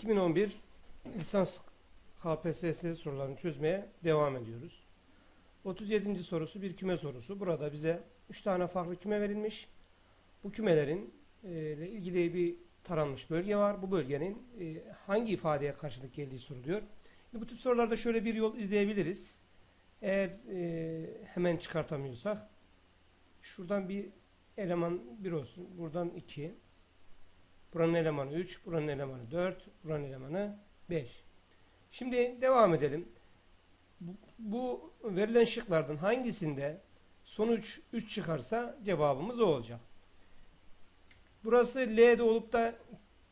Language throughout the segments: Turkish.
2011 lisans KPSS sorularını çözmeye devam ediyoruz. 37. sorusu bir küme sorusu. Burada bize 3 tane farklı küme verilmiş. Bu kümelerin e, ile ilgili bir taranmış bölge var. Bu bölgenin e, hangi ifadeye karşılık geldiği soruluyor. Bu tip sorularda şöyle bir yol izleyebiliriz. Eğer e, hemen çıkartamıyorsak şuradan bir eleman 1 olsun. Buradan 2. Buranın elemanı 3, buranın elemanı 4, buranın elemanı 5. Şimdi devam edelim. Bu, bu verilen şıklardan hangisinde sonuç 3 çıkarsa cevabımız o olacak. Burası L'de olup da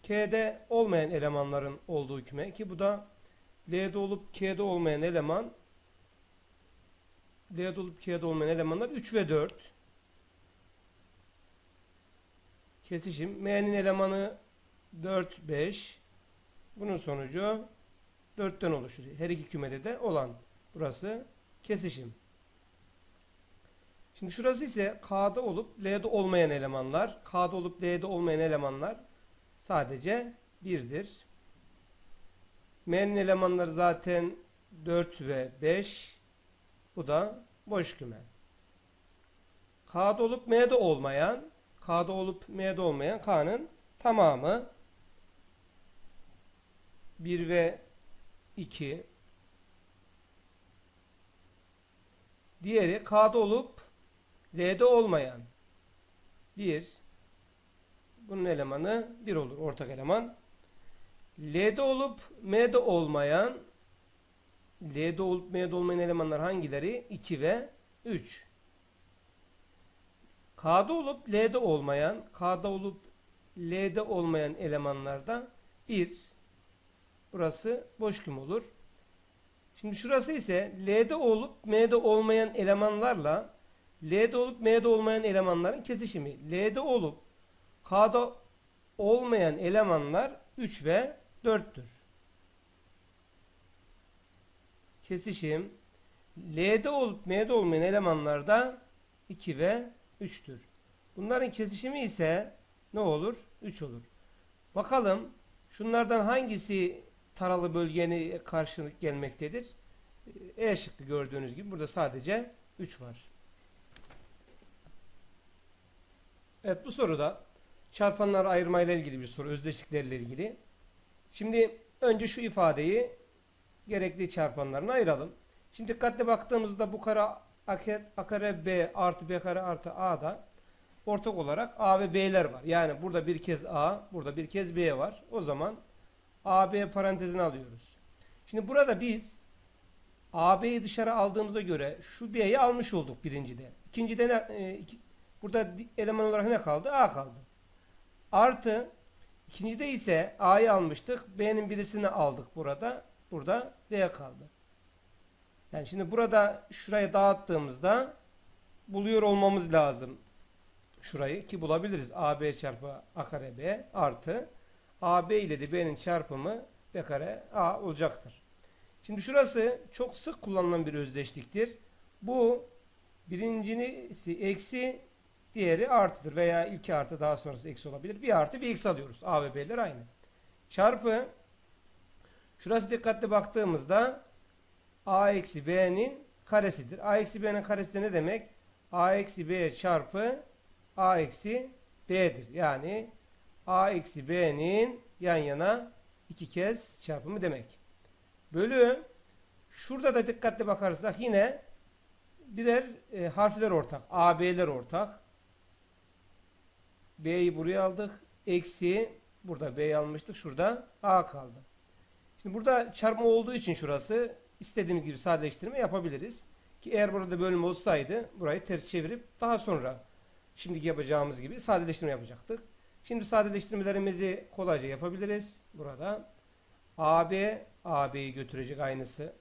K'de olmayan elemanların olduğu küme ki bu da L'de olup K'de olmayan eleman L'de olup K'de olmayan elemanlar 3 ve 4. Kesişim. M'nin elemanı 4, 5. Bunun sonucu 4'ten oluşur. Her iki kümede de olan. Burası kesişim. Şimdi şurası ise K'da olup L'de olmayan elemanlar. K'da olup L'de olmayan elemanlar sadece 1'dir. M'nin elemanları zaten 4 ve 5. Bu da boş küme. K'da olup M'de olmayan K'da olup M'de olmayan K'nın tamamı 1 ve 2 Diğeri K'da olup L'de olmayan 1 Bunun elemanı 1 olur. Ortak eleman. L'de olup M'de olmayan L'de olup M'de olmayan elemanlar hangileri? 2 ve 3. K'da olup L'de olmayan, K'da olup L'de olmayan elemanlarda 1. Burası boş küm olur. Şimdi şurası ise L'de olup M'de olmayan elemanlarla L'de olup M'de olmayan elemanların kesişimi. L'de olup K'da olmayan elemanlar 3 ve 4'tür. Kesişim L'de olup M'de olmayan elemanlarda 2 ve 3'tür. Bunların kesişimi ise ne olur? 3 olur. Bakalım şunlardan hangisi taralı bölgeni karşılık gelmektedir? E şıkkı gördüğünüz gibi burada sadece 3 var. Evet bu soruda çarpanlar ayırmayla ilgili bir soru. Özdeşliklerle ilgili. Şimdi önce şu ifadeyi gerekli çarpanlarına ayıralım. Şimdi dikkatli baktığımızda bu kare a kare b artı b kare artı a'da ortak olarak a ve b'ler var. Yani burada bir kez a, burada bir kez b var. O zaman a, b parantezini alıyoruz. Şimdi burada biz a, b'yi dışarı aldığımıza göre şu b'yi almış olduk birincide. İkincide ne, e, iki, burada eleman olarak ne kaldı? a kaldı. Artı ikincide ise a'yı almıştık. b'nin birisini aldık burada. Burada d kaldı. Yani şimdi burada şurayı dağıttığımızda buluyor olmamız lazım. Şurayı ki bulabiliriz. AB çarpı A kare B artı AB ile de B'nin çarpımı B kare A olacaktır. Şimdi şurası çok sık kullanılan bir özdeşliktir. Bu birincisi eksi diğeri artıdır veya ilk artı daha sonrası eksi olabilir. Bir artı bir eksi alıyoruz. A ve B'ler aynı. Çarpı şurası dikkatli baktığımızda a eksi b'nin karesidir. a eksi b'nin karesi de ne demek? a eksi b çarpı a eksi b'dir. Yani a eksi b'nin yan yana iki kez çarpımı demek. Bölü şurada da dikkatli bakarsak yine birer e, harfler ortak. a b'ler ortak. b'yi buraya aldık. Eksi burada b'yi almıştık. Şurada a kaldı. Şimdi burada çarpma olduğu için şurası istediğimiz gibi sadeleştirme yapabiliriz. Ki eğer burada bölüm olsaydı burayı ters çevirip daha sonra şimdiki yapacağımız gibi sadeleştirme yapacaktık. Şimdi sadeleştirmelerimizi kolayca yapabiliriz. Burada AB, AB'yi götürecek aynısı.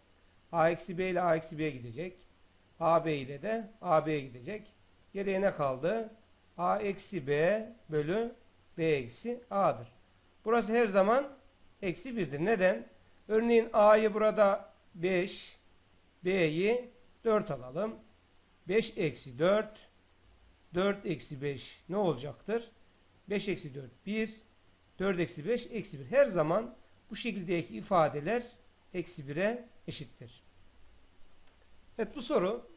A eksi B ile A eksi B'ye gidecek. AB ile de AB'ye gidecek. Geriye ne kaldı? A eksi B bölü B eksi A'dır. Burası her zaman eksi 1'dir. Neden? Örneğin A'yı burada 5 B'yi 4 alalım. 5 eksi 4 4 eksi 5 ne olacaktır? 5 eksi 4 1 4 eksi 5 eksi 1. Her zaman bu şekildeki ifadeler eksi 1'e eşittir. Evet bu soru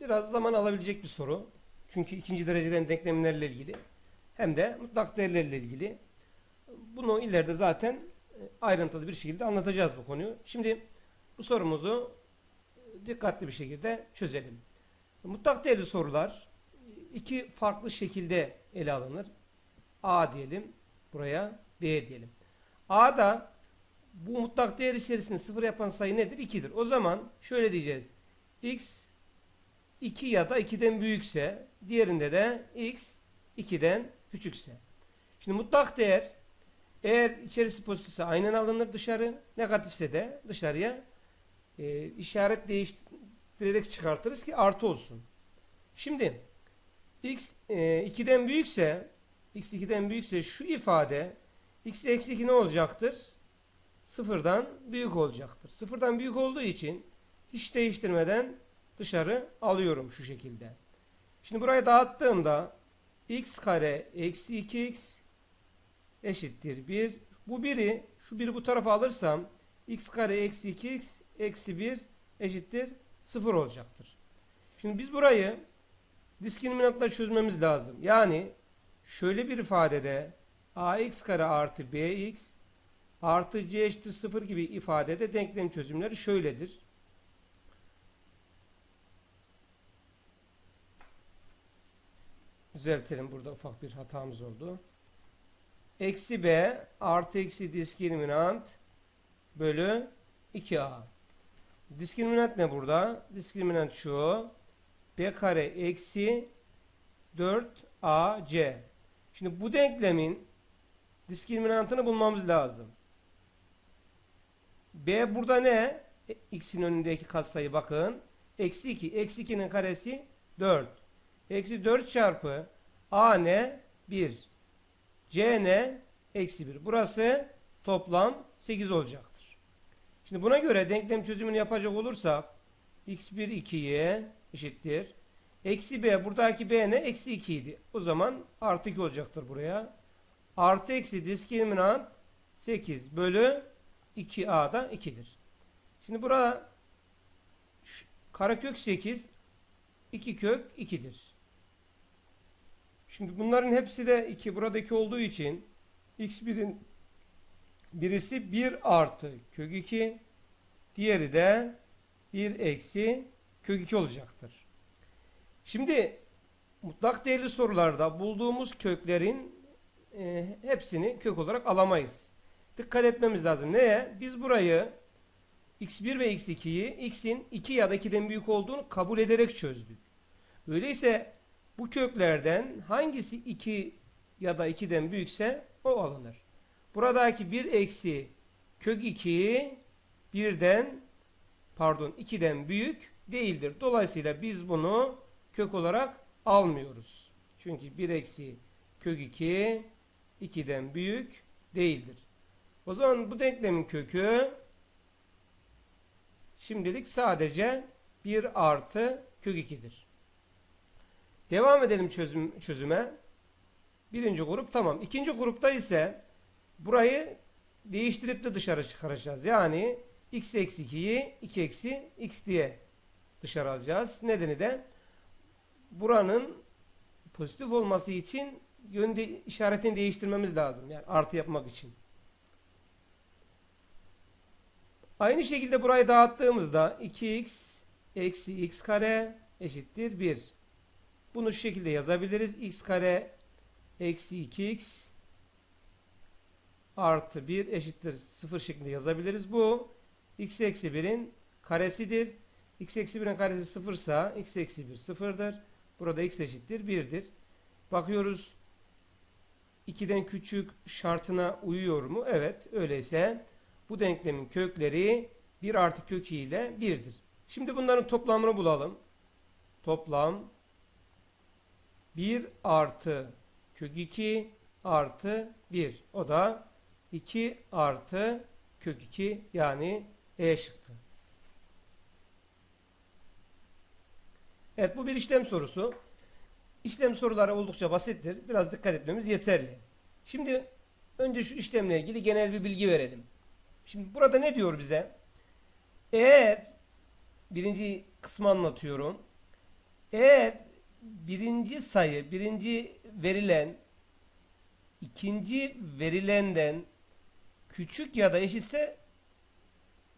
biraz zaman alabilecek bir soru. Çünkü ikinci dereceden denklemlerle ilgili hem de mutlak değerlerle ilgili. Bunu ileride zaten e, ayrıntılı bir şekilde anlatacağız bu konuyu. Şimdi bu sorumuzu e, dikkatli bir şekilde çözelim. Mutlak değerli sorular iki farklı şekilde ele alınır. A diyelim, buraya B diyelim. A'da bu mutlak değer içerisinde sıfır yapan sayı nedir? 2'dir. O zaman şöyle diyeceğiz. X 2 ya da 2'den büyükse, diğerinde de X 2'den küçükse. Şimdi mutlak değer eğer içerisi pozitifse aynen alınır dışarı, negatifse de dışarıya e, işaret değiştirerek çıkartırız ki artı olsun. Şimdi x e, 2'den büyükse x 2'den büyükse şu ifade x eksi 2 ne olacaktır? Sıfırdan büyük olacaktır. Sıfırdan büyük olduğu için hiç değiştirmeden dışarı alıyorum şu şekilde. Şimdi burayı dağıttığımda x kare eksi 2x eşittir 1. Bu biri şu biri bu tarafa alırsam x kare eksi 2x eksi 1 eşittir 0 olacaktır. Şimdi biz burayı diskriminantla çözmemiz lazım. Yani şöyle bir ifadede ax kare artı bx artı c eşittir 0 gibi ifadede denklem çözümleri şöyledir. Düzeltelim burada ufak bir hatamız oldu. Eksi b artı eksi diskriminant bölü 2a. Diskriminant ne burada? Diskriminant şu. b kare eksi 4ac. Şimdi bu denklemin diskriminantını bulmamız lazım. b burada ne? E, x'in önündeki katsayı bakın. Eksi 2. Eksi 2'nin karesi 4. Eksi 4 çarpı a ne? 1. c ne? Eksi 1. Burası toplam 8 olacaktır. Şimdi buna göre denklem çözümünü yapacak olursak x1 2'ye eşittir. Eksi b buradaki b ne? Eksi 2 idi. O zaman artı 2 olacaktır buraya. Artı eksi diskriminant 8 bölü 2a da 2'dir. Şimdi burada karekök 8 2 kök 2'dir. Şimdi bunların hepsi de 2 buradaki olduğu için x1'in birisi 1 artı kök 2 diğeri de 1 eksi kök 2 olacaktır. Şimdi mutlak değerli sorularda bulduğumuz köklerin e, hepsini kök olarak alamayız. Dikkat etmemiz lazım. Neye? Biz burayı x1 ve x2'yi x'in 2 ya da 2'den büyük olduğunu kabul ederek çözdük. Öyleyse bu köklerden hangisi 2 ya da 2'den büyükse o alınır. Buradaki 1 eksi kök 2 birden pardon 2'den büyük değildir. Dolayısıyla biz bunu kök olarak almıyoruz. Çünkü 1 eksi kök 2 2'den büyük değildir. O zaman bu denklemin kökü şimdilik sadece 1 artı kök 2'dir. Devam edelim çözüm, çözüme. Birinci grup tamam. İkinci grupta ise burayı değiştirip de dışarı çıkaracağız. Yani x eksi 2'yi 2 eksi x diye dışarı alacağız. Nedeni de buranın pozitif olması için yön de, işaretini değiştirmemiz lazım. Yani artı yapmak için. Aynı şekilde burayı dağıttığımızda 2x eksi x kare eşittir 1. Bunu şu şekilde yazabiliriz. x kare eksi 2x artı 1 eşittir 0 şeklinde yazabiliriz. Bu x eksi 1'in karesidir. x eksi 1'in karesi 0 ise x eksi 1 sıfırdır. Burada x eşittir 1'dir. Bakıyoruz 2'den küçük şartına uyuyor mu? Evet. Öyleyse bu denklemin kökleri 1 artı kök ile 1'dir. Şimdi bunların toplamını bulalım. Toplam 1 artı kök 2 artı 1. O da 2 artı kök 2 yani E şıkkı. Evet bu bir işlem sorusu. İşlem soruları oldukça basittir. Biraz dikkat etmemiz yeterli. Şimdi önce şu işlemle ilgili genel bir bilgi verelim. Şimdi burada ne diyor bize? Eğer birinci kısmı anlatıyorum. Eğer birinci sayı, birinci verilen ikinci verilenden küçük ya da eşitse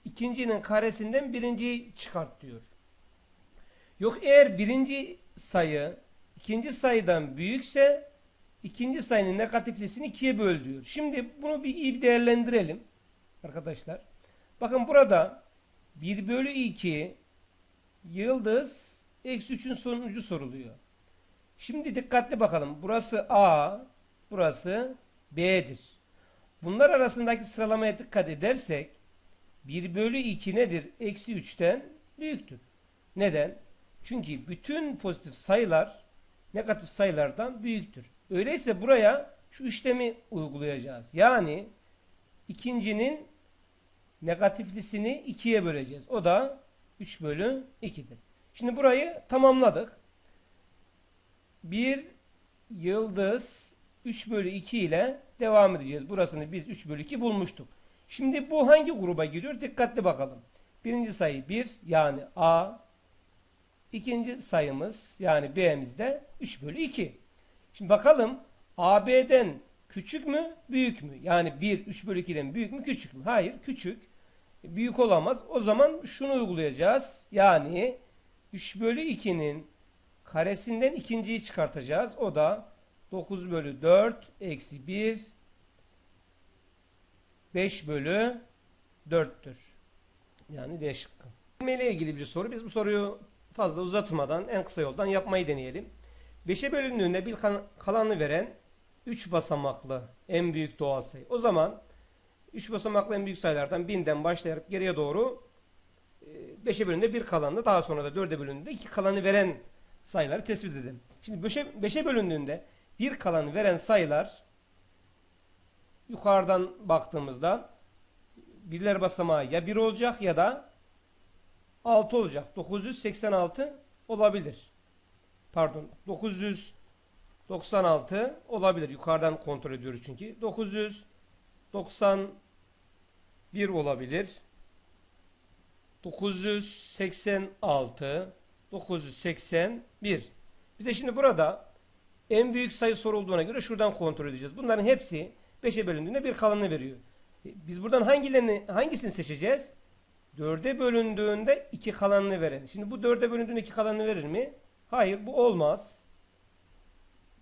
ikincinin karesinden birinciyi çıkart diyor. Yok eğer birinci sayı ikinci sayıdan büyükse ikinci sayının negatiflisini ikiye böl diyor. Şimdi bunu bir iyi bir değerlendirelim arkadaşlar. Bakın burada 1 bölü 2 yıldız eksi 3'ün sonucu soruluyor. Şimdi dikkatli bakalım. Burası A, burası B'dir. Bunlar arasındaki sıralamaya dikkat edersek 1 bölü 2 nedir? Eksi 3'ten büyüktür. Neden? Çünkü bütün pozitif sayılar negatif sayılardan büyüktür. Öyleyse buraya şu işlemi uygulayacağız. Yani ikincinin negatiflisini 2'ye böleceğiz. O da 3 bölü 2'dir. Şimdi burayı tamamladık. 1 yıldız 3 bölü 2 ile devam edeceğiz. Burasını biz 3 bölü 2 bulmuştuk. Şimdi bu hangi gruba giriyor? Dikkatli bakalım. Birinci sayı 1 yani A. İkinci sayımız yani B'miz de 3 bölü 2. Şimdi bakalım AB'den küçük mü büyük mü? Yani 1 3 bölü 2'den büyük mü küçük mü? Hayır küçük. Büyük olamaz. O zaman şunu uygulayacağız. Yani 3 bölü 2'nin karesinden ikinciyi çıkartacağız. O da 9 bölü 4 eksi 1 5 bölü 4'tür. Yani D şıkkı. ile ilgili bir soru. Biz bu soruyu fazla uzatmadan en kısa yoldan yapmayı deneyelim. 5'e bölündüğünde bir kalanı veren 3 basamaklı en büyük doğal sayı. O zaman 3 basamaklı en büyük sayılardan 1000'den başlayarak geriye doğru 5'e bölündüğünde bir kalanı daha sonra da 4'e bölündüğünde 2 kalanı veren sayıları tespit edelim. Şimdi 5'e 5'e bölündüğünde bir kalanı veren sayılar yukarıdan baktığımızda birler basamağı ya 1 olacak ya da 6 olacak. 986 olabilir. Pardon 996 olabilir. Yukarıdan kontrol ediyoruz çünkü. 991 olabilir. 986 981 Bize şimdi burada en büyük sayı sorulduğuna göre şuradan kontrol edeceğiz. Bunların hepsi 5'e bölündüğünde bir kalanını veriyor. E, biz buradan hangilerini hangisini seçeceğiz? 4'e bölündüğünde 2 kalanını veren. Şimdi bu 4'e bölündüğünde 2 kalanını verir mi? Hayır bu olmaz.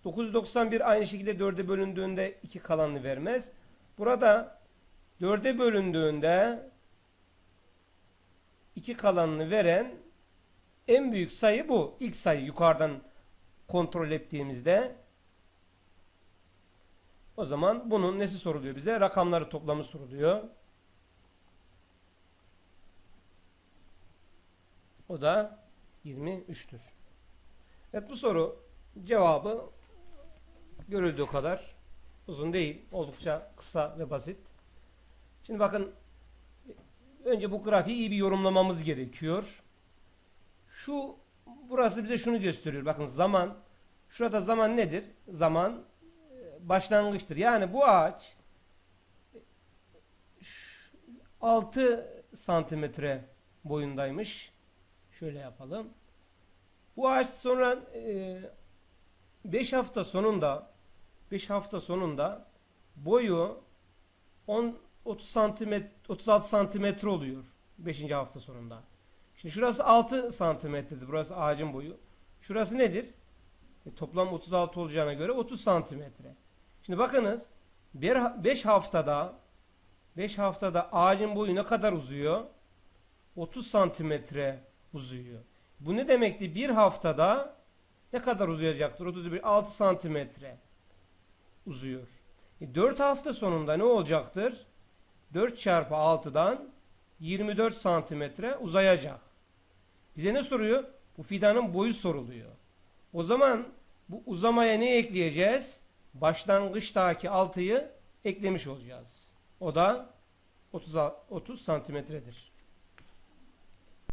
991 aynı şekilde 4'e bölündüğünde 2 kalanını vermez. Burada 4'e bölündüğünde 2 kalanını veren en büyük sayı bu. İlk sayı yukarıdan kontrol ettiğimizde o zaman bunun nesi soruluyor bize? Rakamları toplamı soruluyor. O da 23'tür. Evet bu soru cevabı görüldüğü kadar uzun değil. Oldukça kısa ve basit. Şimdi bakın önce bu grafiği iyi bir yorumlamamız gerekiyor. Şu burası bize şunu gösteriyor. Bakın zaman şurada zaman nedir? Zaman e, başlangıçtır. Yani bu ağaç 6 santimetre boyundaymış. Şöyle yapalım. Bu ağaç sonra 5 e, hafta sonunda 5 hafta sonunda boyu 10 30 santimetre 36 santimetre oluyor 5. hafta sonunda. Şimdi şurası 6 santimetredir. Burası ağacın boyu. Şurası nedir? E, toplam 36 olacağına göre 30 santimetre. Şimdi bakınız 5 haftada 5 haftada ağacın boyu ne kadar uzuyor? 30 santimetre uzuyor. Bu ne demekti? Bir haftada ne kadar uzayacaktır? 31, 6 santimetre uzuyor. E 4 hafta sonunda ne olacaktır? 4 çarpı 6'dan 24 santimetre uzayacak. Bize ne soruyor? Bu fidanın boyu soruluyor. O zaman bu uzamaya ne ekleyeceğiz? Başlangıçtaki 6'yı eklemiş olacağız. O da 30, 30 santimetredir.